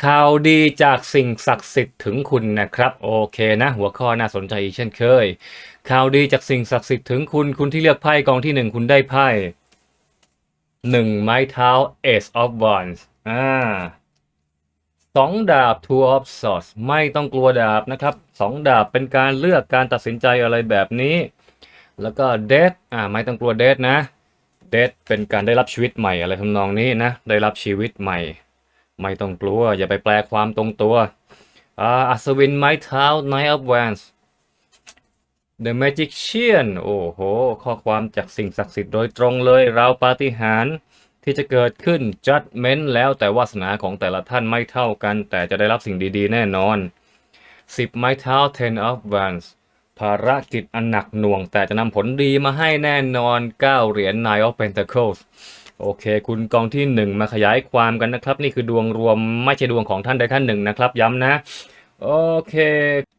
ข่าวดีจากสิ่งศักดิ์สิทธิ์ถึงคุณนะครับโอเคนะ หัวข้อน่าสนใจอีกเช่นเคย ข่าวดีจากสิ่งศักดิ์สิทธิ์ถึงคุณคุณที่เลือกไพ่กองที่หนึ่งคุณได้ไพ่หนึ่งไม้เท้า Ace of Wands อ่าสองดาบ Two of Swords ไม่ต้องกลัวดาบนะครับสองดาบเป็นการเลือกการตัดสินใจอะไรแบบนี้ แล้วก็ Death อ่าไม่ต้องกลัว Death นะเดทเป็นการได้รับชีวิตใหม่อะไรทำนองนี้นะ ได้รับชีวิตใหม่ ไม่ต้องกลัว อย่าไปแปลความตรงตัวอัศวินไม้เท้า Knight of Wands The Magician โอ้โห ข้อความจากสิ่งศักดิ์สิทธิ์โดยตรงเลยเราปาฏิหาริย์ที่จะเกิดขึ้น Judgment แล้วแต่วาสนาของแต่ละท่านไม่เท่ากัน แต่จะได้รับสิ่งดีๆ แน่นอน 10 ไม้เท้า Ten of Wands ภารกิจอันหนักหน่วงแต่จะนำผลดีมาให้แน่นอน 9 เหรียญ Nine of Pentacles โอเค คุณกองที่ 1 มาขยายความกันนะครับ นี่คือดวงรวมไม่ใช่ดวงของท่านใดท่านหนึ่งนะครับ ย้ำนะโอเค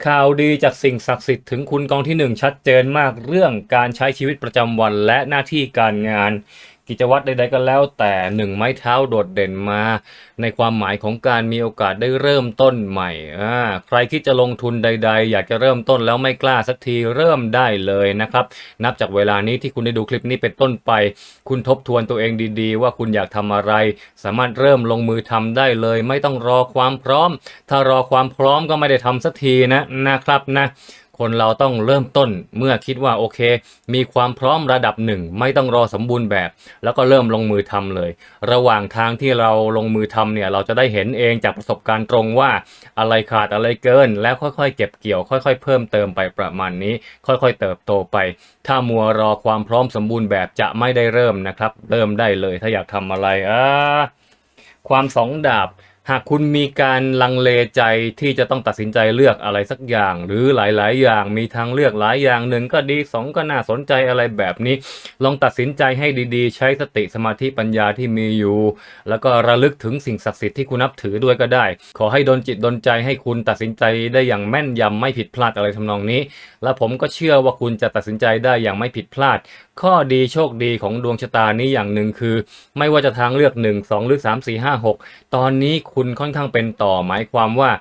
ข่าวดีจากสิ่งศักดิ์สิทธิ์ถึงคุณกองที่ 1 ชัดเจนมากเรื่องการใช้ชีวิตประจำวันและหน้าที่การงาน กิจวัตรใดๆก็แล้วแต่หนึ่งไม้เท้าโดดเด่นมา ในความหมายของการมีโอกาสได้เริ่มต้นใหม่อ่าใครคิดจะลงทุนใด ๆ อยากจะเริ่มต้นแล้วไม่กล้าสักทีเริ่มได้เลยนะครับ นับจากเวลานี้ที่คุณได้ดูคลิปนี้เป็นต้นไป คุณทบทวนตัวเองดีๆ ว่าคุณอยากทำอะไร สามารถเริ่มลงมือทำได้เลย ไม่ต้องรอความพร้อม ถ้ารอความพร้อมก็ไม่ได้ทำสักทีนะนะครับนะ คนเราต้องเริ่มต้นเมื่อคิดว่าโอเค มีความพร้อมระดับหนึ่งไม่ต้องรอสมบูรณ์แบบ แล้วก็เริ่มลงมือทำเลย ระหว่างทางที่เราลงมือทำเนี่ยเราจะได้เห็นเองจากประสบการณ์ตรงว่าอะไรขาดอะไรเกิน แล้วค่อยๆ เก็บเกี่ยว ค่อย ๆ เพิ่มเติมไปประมาณนี้ ค่อยๆ เติบโตไป ถ้ามัวรอความพร้อมสมบูรณ์แบบจะไม่ได้เริ่มนะครับ เริ่มได้เลยถ้าอยากทำอะไรอ่าความสองดาบ หากคุณมีการลังเลใจที่จะต้องตัดสินใจเลือกอะไรสักอย่าง หรือหลาย ๆ อย่างมีทางเลือกหลายอย่างหนึ่งก็ดีสองก็น่าสนใจอะไรแบบนี้ ลองตัดสินใจให้ดีๆ ใช้สติสมาธิปัญญาที่มีอยู่ แล้วก็ระลึกถึงสิ่งศักดิ์สิทธิ์ที่คุณนับถือด้วยก็ได้ ขอให้ดนจิตดนใจให้คุณตัดสินใจได้อย่างแม่นยำไม่ผิดพลาดอะไรทำนองนี้ และผมก็เชื่อว่าคุณจะตัดสินใจได้อย่างไม่ผิดพลาด ข้อดีโชคดีของดวงชะตานี้อย่างหนึ่งคือ ไม่ว่าจะทางเลือก 1 2 หรือ 3 4 5 6 ตอนนี้คุณค่อนข้างเป็นต่อหมายความว่า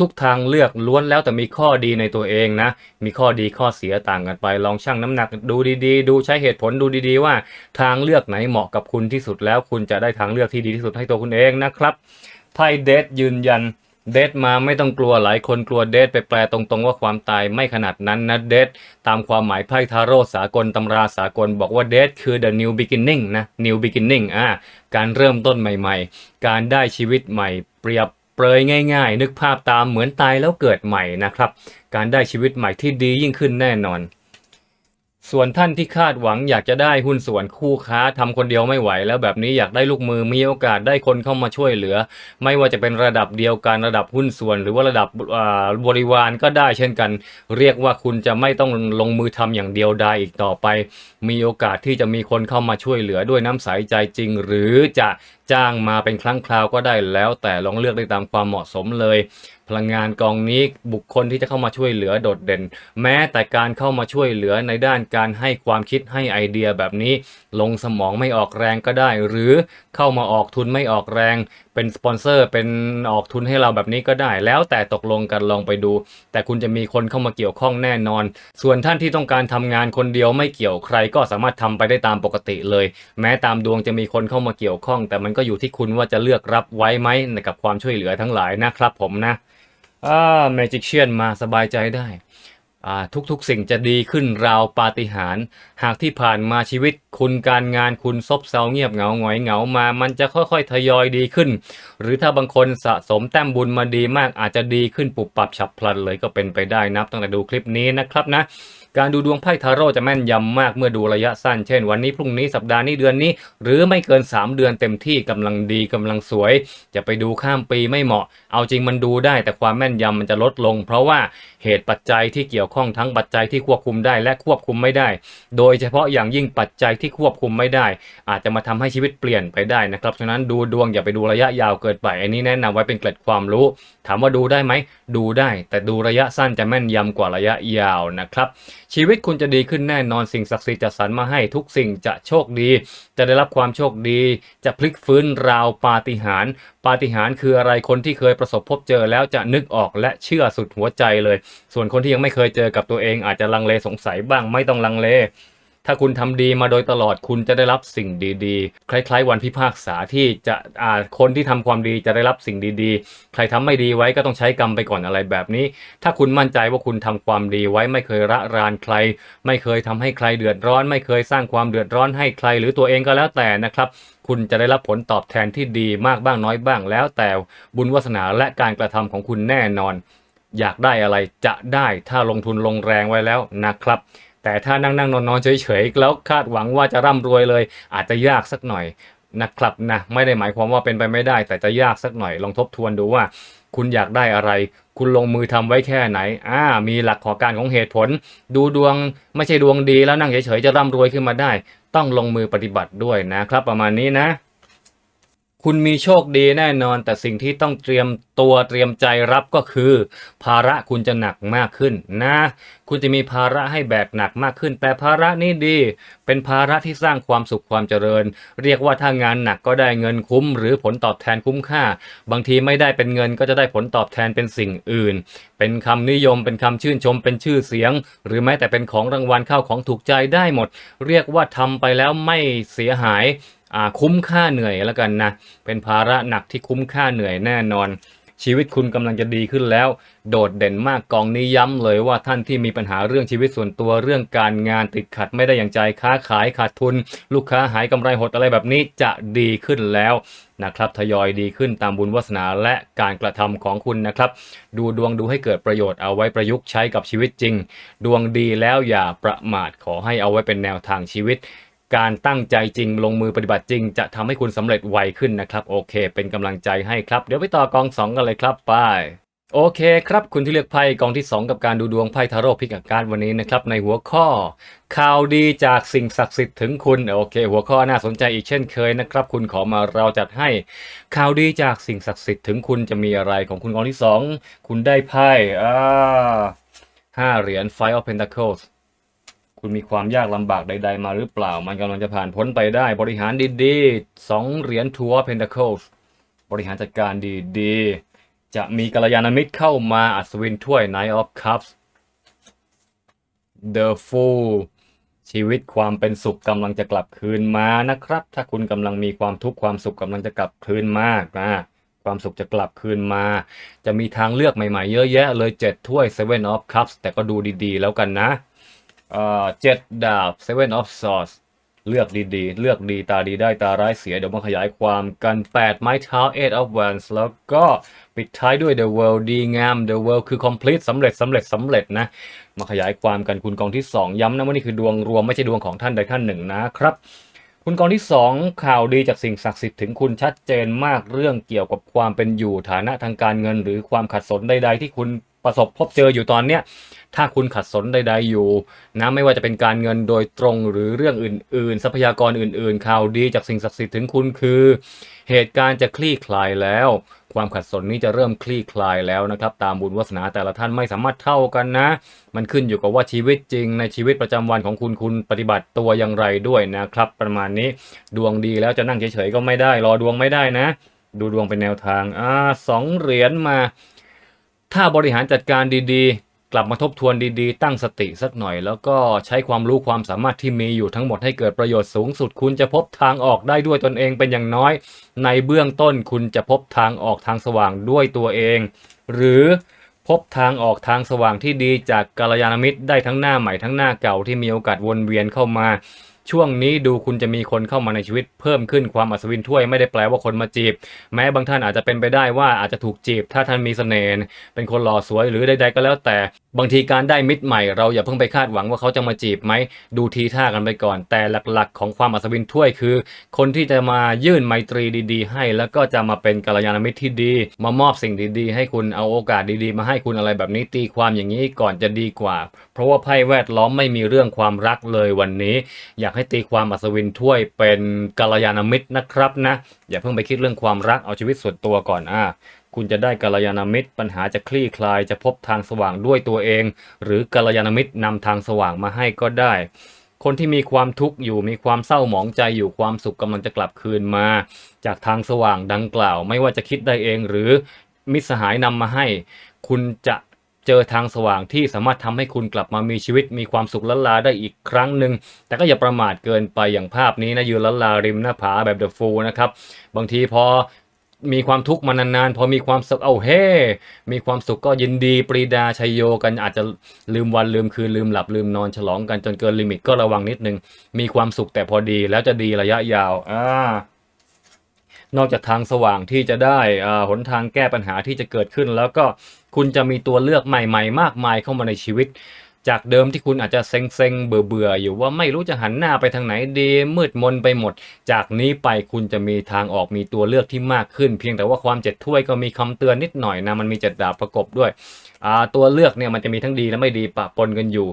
ทุกๆ ทางเลือกล้วนแล้วแต่มีข้อดีในตัวเองนะ มีข้อดีข้อเสียต่างกันไป ลองชั่งน้ำหนักดูดีๆ ดูใช้เหตุผลดูดีๆ ว่า ทางเลือกไหนเหมาะกับคุณที่สุดแล้ว คุณจะได้ทางเลือกที่ดีที่สุดให้ตัวคุณเองนะครับไพ่เดทยืนยัน เดทมาไม่ต้องกลัวหลายคนกลัวเดทไปแปลตรงๆว่าความตายไม่ขนาดนั้นนะเดทตามความหมายไพ่ทาโร่สากลตำราสากลบอกว่าเดทคือ the new beginning นะ new beginning อ่าการเริ่มต้นใหม่ๆ การได้ชีวิตใหม่เปรียบเปรยง่ายๆ นึกภาพตามเหมือนตายแล้วเกิดใหม่นะครับ การได้ชีวิตใหม่ที่ดียิ่งขึ้นแน่นอน ส่วนท่านที่คาดหวังอยากจะได้หุ้นส่วนคู่ค้าทำคนเดียวไม่ไหว แล้วแบบนี้อยากได้ลูกมือมีโอกาสได้คนเข้ามาช่วยเหลือ ไม่ว่าจะเป็นระดับเดียวกันระดับหุ้นส่วน หรือว่าระดับบริวารก็ได้เช่นกัน เรียกว่าคุณจะไม่ต้องลงมือทำอย่างเดียวดายอีกต่อไป มีโอกาสที่จะมีคนเข้ามาช่วยเหลือด้วยน้ำใสใจจริง หรือจะจ้างมาเป็นครั้งคราวก็ได้แล้ว แต่ลองเลือกได้ตามความเหมาะสมเลย พลังงานกองนี้บุคคลที่จะเข้ามาช่วยเหลือโดดเด่น แม้แต่การเข้ามาช่วยเหลือในด้านการให้ความคิดให้ไอเดียแบบนี้ ลงสมองไม่ออกแรงก็ได้ หรือเข้ามาออกทุนไม่ออกแรงเป็นสปอนเซอร์เป็นออกทุนให้เราแบบนี้ก็ได้ แล้วแต่ตกลงกันลองไปดู แต่คุณจะมีคนเข้ามาเกี่ยวข้องแน่นอน ส่วนท่านที่ต้องการทำงานคนเดียวไม่เกี่ยวใคร ก็สามารถทำไปได้ตามปกติเลย แม้ตามดวงจะมีคนเข้ามาเกี่ยวข้อง แต่มันก็อยู่ที่คุณว่าจะเลือกรับไว้ไหมกับความช่วยเหลือทั้งหลายนะครับผมนะอ่าแมจิกเชียนมาสบายใจได้ ทุกๆสิ่งจะดีขึ้นราวปาฏิหาริย์หากที่ผ่านมาชีวิตคุณการงานคุณซบเซาเงียบเหงาหงอยเหงามา มันจะค่อยๆทยอยดีขึ้น หรือถ้าบางคนสะสมแต้มบุญมาดีมากอาจจะดีขึ้นปุบปับฉับพลันเลยก็เป็นไปได้นับตั้งแต่ดูคลิปนี้นะครับนะการดูดวงไพ่ทาโร่จะแม่นยำมากเมื่อดูระยะสั้น เช่น วันนี้พรุ่งนี้สัปดาห์นี้เดือนนี้ หรือไม่เกิน 3 เดือนเต็มที่กำลังดีกำลังสวย จะไปดูข้ามปีไม่เหมาะ เอาจริงมันดูได้แต่ความแม่นยำมันจะลดลง เพราะว่าเหตุปัจจัยที่เกี่ยวข้องทั้งปัจจัยที่ควบคุมได้และควบคุมไม่ได้ โดยเฉพาะอย่างยิ่งปัจจัยที่ควบคุมไม่ได้ อาจจะมาทำให้ชีวิตเปลี่ยนไปได้นะครับ ฉะนั้นดูดวงอย่าไปดูระยะยาวเกินไป อันนี้แนะนำไว้เป็นเกร็ดความรู้ถามว่าดูได้ไหม ดูได้ แต่ดูระยะสั้นจะแม่นยำกว่าระยะยาวนะครับ ชีวิตคุณจะดีขึ้นแน่นอนสิ่งศักดิ์สิทธิ์จะสรรมาให้ทุกสิ่งจะโชคดี จะได้รับความโชคดี จะพลิกฟื้นราวปาฏิหาริย์ปาฏิหาริย์คืออะไรคนที่เคยประสบพบเจอแล้วจะนึกออกและเชื่อสุดหัวใจเลย ส่วนคนที่ยังไม่เคยเจอกับตัวเองอาจจะลังเลสงสัยบ้างไม่ต้องลังเล ถ้าคุณทำดีมาโดยตลอดคุณจะได้รับสิ่งดีๆ คล้าย ๆ วันพิพากษาที่จะอ่าคนที่ทำความดีจะได้รับสิ่งดีๆ ใครทำไม่ดีไว้ก็ต้องใช้กรรมไปก่อนอะไรแบบนี้ ถ้าคุณมั่นใจว่าคุณทำความดีไว้ไม่เคยระรานใคร ไม่เคยทำให้ใครเดือดร้อน ไม่เคยสร้างความเดือดร้อนให้ใคร หรือตัวเองก็แล้วแต่นะครับคุณจะได้รับผลตอบแทนที่ดีมากบ้างน้อยบ้างแล้วแต่บุญวาสนาและการกระทำของคุณแน่นอน อยากได้อะไรจะได้ถ้าลงทุนลงแรงไว้แล้วนะครับ แต่ถ้านั่งนั่งนอนนอนเฉยๆแล้วคาดหวังว่าจะร่ำรวยเลย อาจจะยากสักหน่อยนะครับนะไม่ได้หมายความว่าเป็นไปไม่ได้ แต่จะยากสักหน่อยลองทบทวนดูว่า คุณอยากได้อะไร คุณลงมือทำไว้แค่ไหนอ่ามีหลักขอการของเหตุผล ดูดวงไม่ใช่ดวงดีแล้วนั่งเฉยๆจะร่ำรวยขึ้นมาได้ ต้องลงมือปฏิบัติด้วยนะครับ ประมาณนี้นะ คุณมีโชคดีแน่นอน แต่สิ่งที่ต้องเตรียมตัวเตรียมใจรับก็คือ ภาระคุณจะหนักมากขึ้นนะ คุณจะมีภาระให้แบกหนักมากขึ้น แต่ภาระนี้ดี เป็นภาระที่สร้างความสุขความเจริญ เรียกว่าถ้างานหนักก็ได้เงินคุ้ม หรือผลตอบแทนคุ้มค่า บางทีไม่ได้เป็นเงินก็จะได้ผลตอบแทนเป็นสิ่งอื่น เป็นคำนิยมเป็นคำชื่นชม เป็นชื่อเสียง หรือแม้แต่เป็นของรางวัลเข้าของถูกใจได้หมด เรียกว่าทำไปแล้วไม่เสียหาย คุ้มค่าเหนื่อยแล้วกันนะ เป็นภาระหนักที่คุ้มค่าเหนื่อยแน่นอน ชีวิตคุณกำลังจะดีขึ้นแล้ว โดดเด่นมากกองนี้ย้ำเลยว่าท่านที่มีปัญหาเรื่องชีวิตส่วนตัวเรื่องการงานติดขัดไม่ได้อย่างใจค้าขายขาดทุน ลูกค้าหายกำไรหดอะไรแบบนี้จะดีขึ้นแล้วนะครับทยอยดีขึ้นตามบุญวาสนาและการกระทำของคุณนะครับ ดูดวงดูให้เกิดประโยชน์เอาไว้ประยุกต์ใช้กับชีวิตจริง ดวงดีแล้วอย่าประมาทขอให้เอาไว้เป็นแนวทางชีวิต การตั้งใจจริง ลงมือปฏิบัติจริง จะทำให้คุณสำเร็จไวขึ้นนะครับ โอเค เป็นกำลังใจให้ครับ เดี๋ยวไปต่อกอง 2 กันเลยครับไปโอเคครับคุณที่เลือกไพ่กองที่ 2 กับการดูดวงไพ่ทาโร่พิกอาการวันนี้นะครับในหัวข้อ ข่าวดีจากสิ่งศักดิ์สิทธิ์ถึงคุณโอเค หัวข้อน่าสนใจอีกเช่นเคยนะครับคุณขอมาเราจัดให้ ข่าวดีจากสิ่งศักดิ์สิทธิ์ถึงคุณจะมีอะไรของคุณกองที่ 2 คุณได้ไพ่อ่าห้าเหรียญ Five of Pentacles คุ คุณมีความยากลำบากใด ๆ มาหรือเปล่า มันกำลังจะผ่านพ้นไปได้ บริหารดีๆสองเหรียญทัวร์ Pentacles บริหารจัดการดีๆ จะมีกัลยาณมิตรเข้ามาอัศวินถ้วย Knight of Cups The Fool ชีวิตความเป็นสุขกำลังจะกลับคืนมานะครับ ถ้าคุณกำลังมีความทุกข์ความสุขกำลังจะกลับคืนมานะความสุขจะกลับคืนมา จะมีทางเลือกใหม่ๆ เยอะแยะเลยเจ็ดถ้วย Seven of Cups แต่ก็ดูดีๆ แล้วกันนะ เอ่อเจ็ดดาบ Seven of Swords เลือกดีๆ เลือกดีตาดีได้ตาร้ายเสีย เดี๋ยวมาขยายความกัน 8 ไม้เท้า Eight of Wands แล้วก็ปิดท้ายด้วย The World ดีงาม The World คือ complete สำเร็จสำเร็จสำเร็จนะ มาขยายความกันคุณกองที่ 2 ย้ำนะว่านี่คือดวงรวมไม่ใช่ดวงของท่านใดท่านหนึ่งนะครับคุณกองที่ 2 ข่าวดีจากสิ่งศักดิ์สิทธิ์ถึงคุณชัดเจนมากเรื่องเกี่ยวกับความเป็นอยู่ฐานะทางการเงิน หรือความขัดสนใด ๆ ที่คุณ ประสบพบเจออยู่ตอนเนี้ยถ้าคุณขัดสนใด ๆ อยู่นะไม่ว่าจะเป็นการเงินโดยตรงหรือเรื่องอื่น ๆ ทรัพยากรอื่น ๆ ข่าวดีจากสิ่งศักดิ์สิทธิ์ถึงคุณคือ เหตุการณ์จะคลี่คลายแล้ว ความขัดสนนี้จะเริ่มคลี่คลายแล้วนะครับ ตามบุญวาสนาแต่ละท่านไม่สามารถเท่ากันนะ มันขึ้นอยู่กับว่าชีวิตจริง ในชีวิตประจำวันของคุณคุณปฏิบัติตัวอย่างไรด้วยนะครับ ประมาณนี้ดวงดีแล้วจะนั่งเฉยๆก็ไม่ได้ รอดวงไม่ได้นะ ดูดวงเป็นแนวทางอ่าสองเหรียญมา ถ้าบริหารจัดการดีๆ กลับมาทบทวนดีๆ ตั้งสติสักหน่อย แล้วก็ใช้ความรู้ความสามารถที่มีอยู่ทั้งหมดให้เกิดประโยชน์สูงสุด คุณจะพบทางออกได้ด้วยตนเองเป็นอย่างน้อย ในเบื้องต้นคุณจะพบทางออกทางสว่างด้วยตัวเอง หรือพบทางออกทางสว่างที่ดีจากกัลยาณมิตรได้ทั้งหน้าใหม่ทั้งหน้าเก่าที่มีโอกาสวนเวียนเข้ามา ช่วงนี้ดูคุณจะมีคนเข้ามาในชีวิตเพิ่มขึ้นความอัศวินถ้วยไม่ได้แปลว่าคนมาจีบ แม้บางท่านอาจจะเป็นไปได้ว่าอาจจะถูกจีบ ถ้าท่านมีเสน่ห์เป็นคนหล่อสวยหรือใดๆก็แล้วแต่ บางทีการได้มิตรใหม่เราอย่าเพิ่งไปคาดหวังว่าเขาจะมาจีบไหมดูทีท่ากันไปก่อน แต่หลักๆ ของความอัศวินถ้วยคือ คนที่จะมายื่นไมตรีดี ๆ ให้ แล้วก็จะมาเป็นกัลยาณมิตรที่ดี มามอบสิ่งดีๆ ให้คุณเอาโอกาสดีๆ มาให้คุณอะไรแบบนี้ตีความอย่างนี้ก่อนจะดีกว่า เพราะว่าไพ่แวดล้อมไม่มีเรื่องความรักเลยวันนี้ อยากให้ตีความอัศวินถ้วยเป็นกัลยาณมิตรนะครับนะอย่าเพิ่งไปคิดเรื่องความรักเอาชีวิตส่วนตัวก่อนอะคุณจะได้กัลยาณมิตร ปัญหาจะคลี่คลายจะพบทางสว่างด้วยตัวเอง หรือกัลยาณมิตรนำทางสว่างมาให้ก็ได้ คนที่มีความทุกข์อยู่มีความเศร้าหมองใจอยู่ความสุขกำลังจะกลับคืนมา จากทางสว่างดังกล่าว ไม่ว่าจะคิดได้เองหรือมิตรสหายนำมาให้ คุณจะ เจอทางสว่างที่สามารถทำให้คุณกลับมามีชีวิตมีความสุขละลาได้อีกครั้งหนึ่งแต่ก็อย่าประมาทเกินไปอย่างภาพนี้นะยืนละลาริมหน้าผาแบบเดอะฟูนะครับบางทีพอมีความทุกข์มานานๆ พอมีความสุขเอาเฮ้มีความสุขก็ยินดีปรีดาชัยโยกันอาจจะลืมวันลืมคืนลืมหลับลืมนอนฉลองกันจนเกินลิมิตก็ระวังนิดนึง มีความสุขแต่พอดีแล้วจะดีระยะยาวอ่านอกจากทางสว่างที่จะได้อ่าหนทางแก้ปัญหาที่จะเกิดขึ้นแล้วก็ คุณจะมีตัวเลือกใหม่ๆ มากมายเข้ามาในชีวิต จากเดิมที่คุณอาจจะเซ็งๆเบื่อๆอยู่ว่าไม่รู้จะหันหน้าไปทางไหนดีมืดมนไปหมด จากนี้ไปคุณจะมีทางออกมีตัวเลือกที่มากขึ้น เพียงแต่ว่าความเจ็ดถ้วยก็มีคำเตือนนิดหน่อยนะมันมีเจ็ดดาบประกบด้วยตัวเลือกเนี่ยมันจะมีทั้งดีและไม่ดีปะปนกันอยู่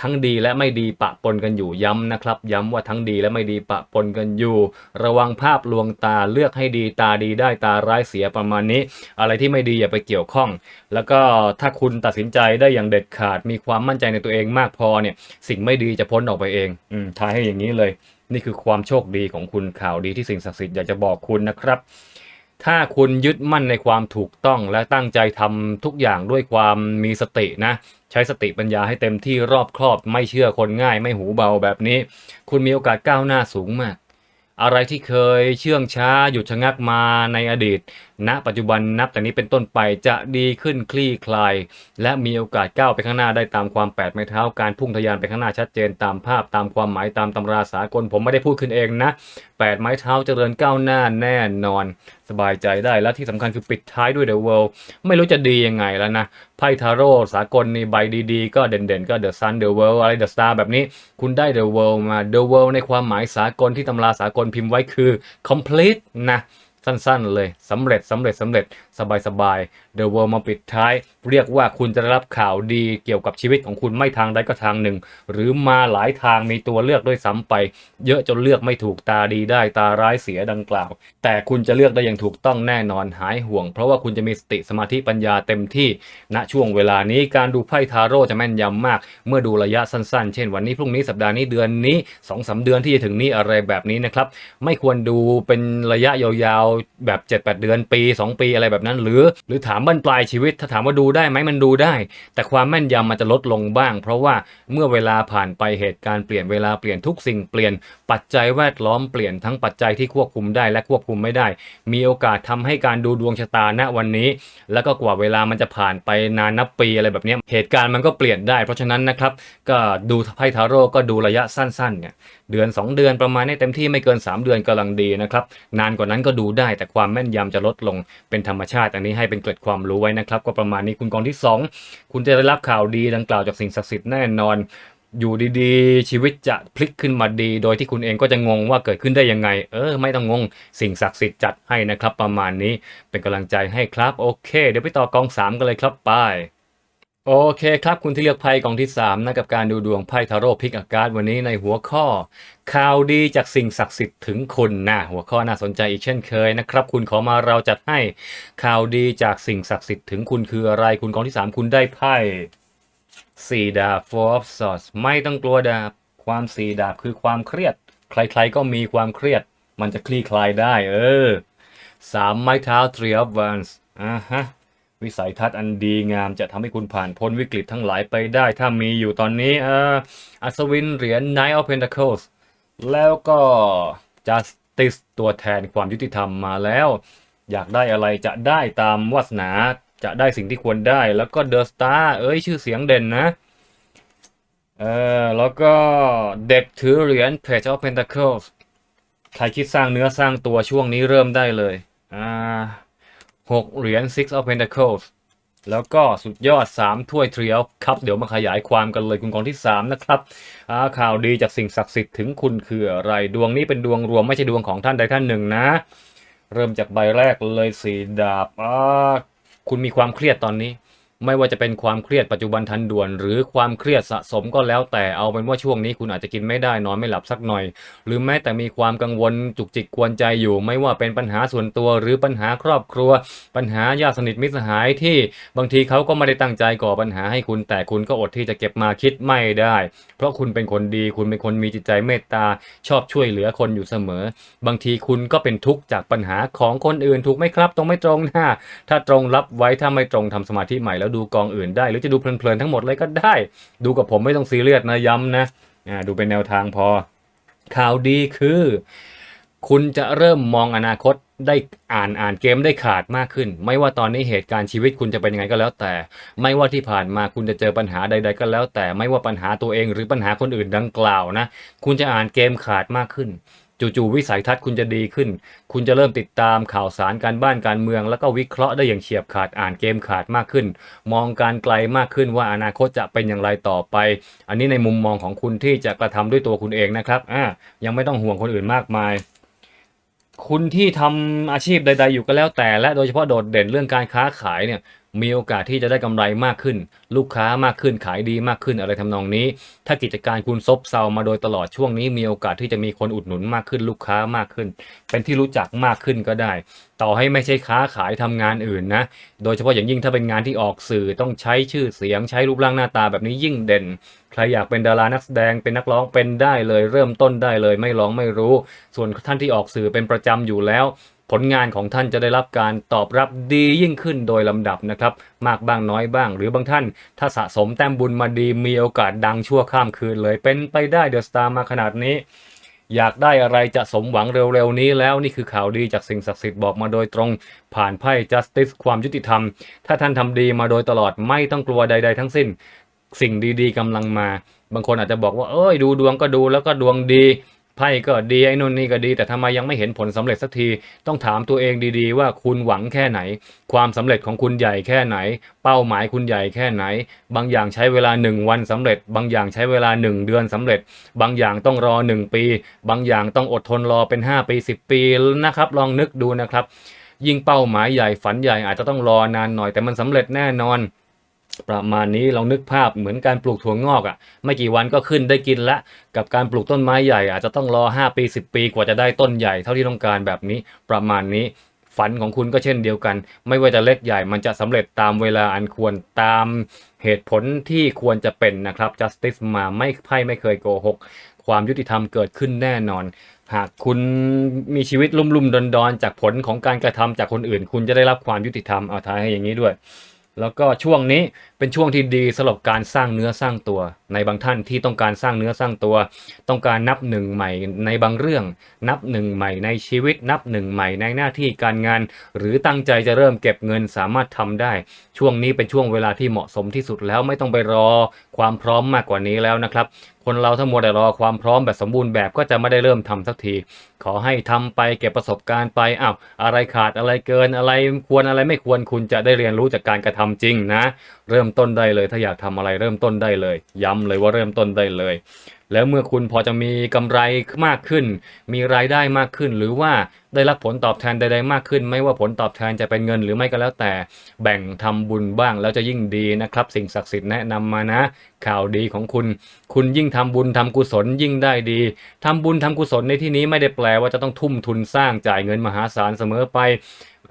ทั้งดีและไม่ดีปะปนกันอยู่ย้ำนะครับ ย้ำว่าทั้งดีและไม่ดีปะปนกันอยู่ ระวังภาพลวงตาเลือกให้ดีตาดีได้ตาร้ายเสียประมาณนี้ อะไรที่ไม่ดีอย่าไปเกี่ยวข้อง แล้วก็ถ้าคุณตัดสินใจได้อย่างเด็ดขาด มีความมั่นใจในตัวเองมากพอเนี่ย สิ่งไม่ดีจะพ้นออกไปเองอืมทายให้อย่างนี้เลย นี่คือความโชคดีของคุณข่าวดีที่สิ่งศักดิ์สิทธิ์อยากจะบอกคุณนะครับ ถ้าคุณยึดมั่นในความถูกต้องและตั้งใจทำทุกอย่างด้วยความมีสตินะ ใช้สติปัญญาให้เต็มที่รอบครอบไม่เชื่อคนง่ายไม่หูเบาแบบนี้ คุณมีโอกาสก้าวหน้าสูงมาก อะไรที่เคยเชื่องช้าหยุดชะงักมาในอดีต ณปัจจุบันนับแต่นี้เป็นต้นไปจะดีขึ้นคลี่คลาย และมีโอกาสก้าวไปข้างหน้าได้ตามความแปดไม้เท้าการพุ่งทะยานไปข้างหน้าชัดเจนตามภาพตามความหมายตามตำราสากลผมไม่ได้พูดขึ้นเองนะแปดไม้เท้าเจริญก้าวหน้าแน่นอน สบายใจได้และที่สำคัญคือปิดท้ายด้วย The World ไม่รู้จะดียังไงแล้วนะไพ่ทาโร่สากลนี่ใบดีๆ ก็เด่นๆ ก็ The Sun The World อะไร The Star แบบนี้ คุณได้ The World มา The World ในความหมายสากลที่ตำราสากลพิมพ์ไว้คือ complete นะ สั้นๆ เลยสำเร็จสำเร็จสำเร็จ สบายๆ The World มาปิดท้าย เรียกว่าคุณจะได้รับข่าวดีเกี่ยวกับชีวิตของคุณไม่ทางใดก็ทางหนึ่ง หรือมาหลายทางมีตัวเลือกด้วยซ้ำไป เยอะจนเลือกไม่ถูกตาดีได้ตาร้ายเสียดังกล่าว แต่คุณจะเลือกได้อย่างถูกต้องแน่นอนหายห่วง เพราะว่าคุณจะมีสติสมาธิปัญญาเต็มที่ณช่วงเวลานี้การดูไพ่ทาโร่จะแม่นยำมาก เมื่อดูระยะสั้นๆ เช่นวันนี้พรุ่งนี้สัปดาห์นี้เดือนนี้2อสเดือนที่จะถึงนี้อะไรแบบนี้นะครับไม่ควรดูเป็นระยะยาวๆแบบ 7-8 เดือนปี 2 ปีอะไรแบบนั้นหรือหรือถามบั้นปลายชีวิต ถ้าถามว่าดูได้ไหมมันดูได้ แต่ความแม่นยำมันจะลดลงบ้าง เพราะว่าเมื่อเวลาผ่านไปเหตุการณ์เปลี่ยนเวลาเปลี่ยนทุกสิ่งเปลี่ยนปัจจัยแวดล้อมเปลี่ยนทั้งปัจจัยที่ควบคุมได้และควบคุมไม่ได้ มีโอกาสทำให้การดูดวงชะตาณวันนี้ แล้วก็กว่าเวลามันจะผ่านไปนานนับปีอะไรแบบนี้เหตุการณ์มันก็เปลี่ยนได้ เพราะฉะนั้นนะครับก็ดูไพ่ทาโร่ก็ดูระยะสั้นๆเนี่ยเดือน 2 เดือนประมาณนี้เต็มที่ไม่เกิน 3 เดือนกำลังดีนะครับนานกว่านั้นก็ดูได้แต่ความแม่นยำจะลดลงเป็นธรรมชาติอันนี้ให้เป็นเกร็ดความรู้ไว้นะครับ ก็ประมาณนี้คุณกองที่ 2 คุณจะได้รับข่าวดีดังกล่าวจากสิ่งศักดิ์สิทธิ์แน่นอน อยู่ดีๆ ชีวิตจะพลิกขึ้นมาดี โดยที่คุณเองก็จะงงว่าเกิดขึ้นได้ยังไง เออ ไม่ต้องงง สิ่งศักดิ์สิทธิ์จัดให้นะครับ ประมาณนี้เป็นกำลังใจให้ครับ โอเค เดี๋ยวไปต่อกองสามกันเลยครับไป โอเคครับ คุณที่เลือกไพ่กองที่3นะกับการดูดวงไพ่ทาโร่พิกอากาศวันนี้ในหัวข้อ ข่าวดีจากสิ่งศักดิ์สิทธิ์ถึงคุณนะหัวข้อน่าสนใจอีกเช่นเคยนะครับ คุณขอมาเราจัดให้ข่าวดีจากสิ่งศักดิ์สิทธิ์ถึงคุณคืออะไร คุณกองที่ 3 คุณได้ไพ่สี่ดาบ four of swords ไม่ต้องกลัวดาบความสี่ดาบคือความเครียด ใครๆก็มีความเครียด มันจะคลี่คลายได้ เออสามไม้เท้า three of wands อ่าฮะ วิสัยทัศน์อันดีงามจะทำให้คุณผ่านพ้นวิกฤตทั้งหลายไปได้ ถ้ามีอยู่ตอนนี้เอออัศวินเหรียญ Knight of Pentacles แล้วก็ Justice ตัวแทนความยุติธรรมมาแล้ว อยากได้อะไรจะได้ตามวาสนาจะได้สิ่งที่ควรได้ แล้วก็เดอะสตาร์เอ้ยชื่อเสียงเด่นนะเออแล้วก็เด็กถือเหรียญ Page of Pentacles ใครคิดสร้างเนื้อสร้างตัวช่วงนี้เริ่มได้เลยอ่า หกเหรียญ Six of Pentacles แล้วก็สุดยอด 3 ถ้วยเทรียลครับ เดี๋ยวมาขยายความกันเลยคุณกองที่ 3 นะครับข่าวดีจากสิ่งศักดิ์สิทธิ์ถึงคุณคืออะไร ดวงนี้เป็นดวงรวมไม่ใช่ดวงของท่านใดท่านหนึ่งนะ เริ่มจากใบแรกเลยสีดาบคุณมีความเครียดตอนนี้ ไม่ว่าจะเป็นความเครียดปัจจุบันทันด่วน หรือความเครียดสะสมก็แล้วแต่เอาเป็นว่าช่วงนี้คุณอาจจะกินไม่ได้นอนไม่หลับสักหน่อย หรือแม้แต่มีความกังวลจุกจิกกวนใจอยู่ ไม่ว่าเป็นปัญหาส่วนตัว หรือปัญหาครอบครัว ปัญหาญาติสนิทมิตรสหายที่บางทีเขาก็ไม่ได้ตั้งใจก่อปัญหาให้คุณแต่คุณก็อดที่จะเก็บมาคิดไม่ได้ เพราะคุณเป็นคนดี คุณเป็นคนมีจิตใจเมตตาชอบช่วยเหลือคนอยู่เสมอ บางทีคุณก็เป็นทุกข์จากปัญหาของคนอื่นถูกไหมครับ ตรงไม่ตรงนะถ้าตรงรับไว้ถ้าไม่ตรงทำสมาธิใหม่แล้วดูกองอื่นได้ หรือจะดูเพลินๆทั้งหมดเลยก็ได้ ดูกับผมไม่ต้องซีเรียสนะย้ำนะดูเป็นแนวทางพอ ข่าวดีคือ คุณจะเริ่มมองอนาคตได้อ่านอ่านเกมได้ขาดมากขึ้น ไม่ว่าตอนนี้เหตุการณ์ชีวิตคุณจะเป็นยังไงก็แล้วแต่ ไม่ว่าที่ผ่านมาคุณจะเจอปัญหาใด ๆ ก็แล้วแต่ไม่ว่าปัญหาตัวเองหรือปัญหาคนอื่นดังกล่าวนะ คุณจะอ่านเกมขาดมากขึ้น จู่ๆวิสัยทัศน์คุณจะดีขึ้น คุณจะเริ่มติดตามข่าวสารการบ้านการเมือง แล้วก็วิเคราะห์ได้อย่างเฉียบขาดอ่านเกมขาดมากขึ้น มองการไกลมากขึ้นว่าอนาคตจะเป็นอย่างไรต่อไป อันนี้ในมุมมองของคุณที่จะกระทำด้วยตัวคุณเองนะครับอ่ายังไม่ต้องห่วงคนอื่นมากมาย คุณที่ทำอาชีพใด ๆ อยู่ก็แล้วแต่ และโดยเฉพาะโดดเด่นเรื่องการค้าขายเนี่ย มีโอกาสที่จะได้กำไรมากขึ้น ลูกค้ามากขึ้นขายดีมากขึ้นอะไรทำนองนี้ ถ้ากิจการคุณซบเซามาโดยตลอดช่วงนี้ มีโอกาสที่จะมีคนอุดหนุนมากขึ้นลูกค้ามากขึ้น เป็นที่รู้จักมากขึ้นก็ได้ ต่อให้ไม่ใช่ค้าขายทำงานอื่นนะ โดยเฉพาะอย่างยิ่งถ้าเป็นงานที่ออกสื่อต้องใช้ชื่อเสียงใช้รูปร่างหน้าตาแบบนี้ยิ่งเด่น ใครอยากเป็นดารานักแสดงเป็นนักร้องเป็นได้เลย เริ่มต้นได้เลยไม่ร้องไม่รู้ ส่วนท่านที่ออกสื่อเป็นประจำอยู่แล้ว ผลงานของท่านจะได้รับการตอบรับดียิ่งขึ้นโดยลำดับนะครับ มากบ้างน้อยบ้าง หรือบางท่าน ถ้าสะสมแต้มบุญมาดีมีโอกาสดังชั่วข้ามคืนเลย เป็นไปได้เดอะสตาร์มาขนาดนี้ อยากได้อะไรจะสมหวังเร็วๆนี้แล้วนี่คือข่าวดีจากสิ่งศักดิ์สิทธิ์บอกมาโดยตรงผ่านไพ่ justice ความยุติธรรม ถ้าท่านทำดีมาโดยตลอดไม่ต้องกลัวใด ๆ ทั้งสิ้น สิ่งดีๆกำลังมา บางคนอาจจะบอกว่าเอ้ยดูดวงก็ดูแล้วก็ดวงดี ไพ่ก็ดีไอ้นู่นนี่ก็ดี แต่ทำไมยังไม่เห็นผลสำเร็จสักที ต้องถามตัวเองดีๆ ว่าคุณหวังแค่ไหน ความสำเร็จของคุณใหญ่แค่ไหน เป้าหมายคุณใหญ่แค่ไหน บางอย่างใช้เวลา 1 วันสำเร็จ บางอย่างใช้เวลา 1 เดือนสำเร็จ บางอย่างต้องรอ 1 ปี บางอย่างต้องอดทนรอเป็น 5 ปี 10 ปีนะครับลองนึกดูนะครับ ยิ่งเป้าหมายใหญ่ฝันใหญ่อาจจะต้องรอนานหน่อยแต่มันสำเร็จแน่นอน ประมาณนี้ลองนึกภาพเหมือนการปลูกถั่วงอกอะ่ะ ไม่กี่วันก็ขึ้นได้กินละ กับการปลูกต้นไม้ใหญ่ อาจจะต้องรอ 5 ปี 10 ปีกว่าจะได้ต้นใหญ่เท่าที่ต้องการแบบนี้ประมาณนี้ฝันของคุณก็เช่นเดียวกัน ไม่ว่าจะเล็กใหญ่มันจะสำเร็จตามเวลาอันควรตามเหตุผลที่ควรจะเป็นนะครับ justice มาไม่ไพ่ไม่เคยโกหก ความยุติธรรมเกิดขึ้นแน่นอน หากคุณมีชีวิตลุ่มๆดอนๆ จากผลของการกระทำจากคนอื่น คุณจะได้รับความยุติธรรมเอาท้ายให้อย่างนี้ด้วย แล้วก็ช่วงนี้เป็นช่วงที่ดีสำหรับการสร้างเนื้อสร้างตัว ในบางท่านที่ต้องการสร้างเนื้อสร้างตัว ต้องการนับหนึ่งใหม่ในบางเรื่อง นับหนึ่งใหม่ในชีวิต นับหนึ่งใหม่ในหน้าที่การงาน หรือตั้งใจจะเริ่มเก็บเงินสามารถทำได้ ช่วงนี้เป็นช่วงเวลาที่เหมาะสมที่สุดแล้วไม่ต้องไปรอความพร้อมมากกว่านี้แล้วนะครับคนเราถ้ามัวแต่รอความพร้อมแบบสมบูรณ์แบบก็จะไม่ได้เริ่มทำสักที ขอให้ทำไปเก็บประสบการณ์ไปอ้าวอะไรขาดอะไรเกินอะไรควรอะไรไม่ควรคุณจะได้เรียนรู้จากการกระทำจริงนะ เริ่มต้นได้เลย ถ้าอยากทำอะไรเริ่มต้นได้เลย ย้ำเลยว่าเริ่มต้นได้เลย แล้วเมื่อคุณพอจะมีกำไรมากขึ้น มีรายได้มากขึ้น หรือว่าได้รับผลตอบแทนใดๆมากขึ้น ไม่ว่าผลตอบแทนจะเป็นเงินหรือไม่ก็แล้วแต่แบ่งทำบุญบ้างแล้วจะยิ่งดีนะครับ สิ่งศักดิ์สิทธิ์แนะนำมานะ ข่าวดีของคุณ คุณยิ่งทำบุญทำกุศลยิ่งได้ดีทำบุญทำกุศลในที่นี้ไม่ได้แปลว่าจะต้องทุ่มทุนสร้างจ่ายเงินมหาศาลเสมอไป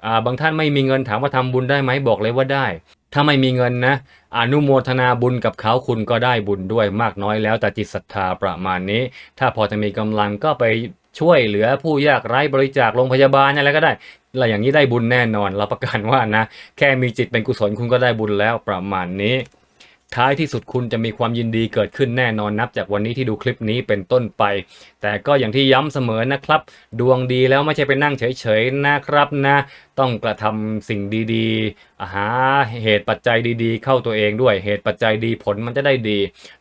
อ่าบางท่านไม่มีเงินถามว่าทำบุญได้ไหมบอกเลยว่าได้ ถ้าไม่มีเงินนะ อนุโมทนาบุญกับเขาคุณก็ได้บุญด้วยมากน้อยแล้วแต่จิตศรัทธาประมาณนี้ ถ้าพอจะมีกำลังก็ไปช่วยเหลือผู้ยากไร้บริจาคโรงพยาบาลอะไรก็ได้อะไรอย่างนี้ได้บุญแน่นอนรับประกันว่านะ แค่มีจิตเป็นกุศลคุณก็ได้บุญแล้วประมาณนี้ ท้ายที่สุดคุณจะมีความยินดีเกิดขึ้นแน่นอนนับจากวันนี้ที่ดูคลิปนี้เป็นต้นไปแต่ก็อย่างที่ย้ำเสมอนะครับ ดวงดีแล้วไม่ใช่ไปนั่งเฉยๆนะครับนะ ต้องกระทำสิ่งดีๆหาเหตุปัจจัยดีๆ เข้าตัวเองด้วยเหตุปัจจัยดีผลมันจะได้ดี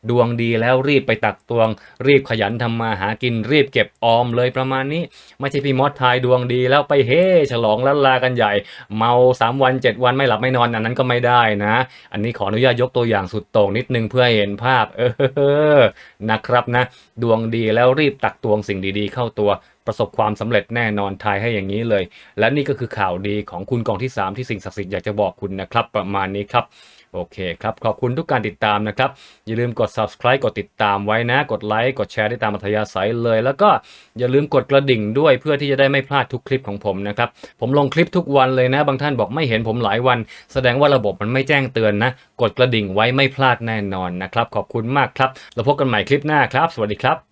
ดวงดีแล้วรีบไปตักตวง รีบขยันทำมาหากินรีบเก็บออมเลยประมาณนี้ ไม่ใช่พี่มอสทายดวงดีแล้วไปเฮ่ฉลองล้านลากันใหญ่ เมาสามวันเจ็ดวันไม่หลับไม่นอนอันนั้นก็ไม่ได้นะ อันนี้ขออนุญาตยกตัวอย่างสุดโต่งนิดนึงเพื่อเห็นภาพเออนะครับนะ ดวงดีแล้วรีบตักตวงสิ่งดีๆ เข้าตัวประสบความสำเร็จแน่นอนทายให้อย่างนี้เลย และนี่ก็คือข่าวดีของคุณกองที่ 3 ที่สิ่งศักดิ์สิทธิ์อยากจะบอกคุณนะครับ ประมาณนี้ครับโอเคครับ ขอบคุณทุกการติดตามนะครับ อย่าลืมกด subscribe กดติดตามไว้นะ กดไลค์กดแชร์ได้ตามอัธยาศัยเลย แล้วก็อย่าลืมกดกระดิ่งด้วยเพื่อที่จะได้ไม่พลาดทุกคลิปของผมนะครับ ผมลงคลิปทุกวันเลยนะ บางท่านบอกไม่เห็นผมหลายวัน แสดงว่าระบบมันไม่แจ้งเตือนนะ กดกระดิ่งไว้ไม่พลาดแน่นอนนะครับ ขอบคุณมากครับ แล้วพบกันใหม่คลิปหน้าครับ สวัสดีครับ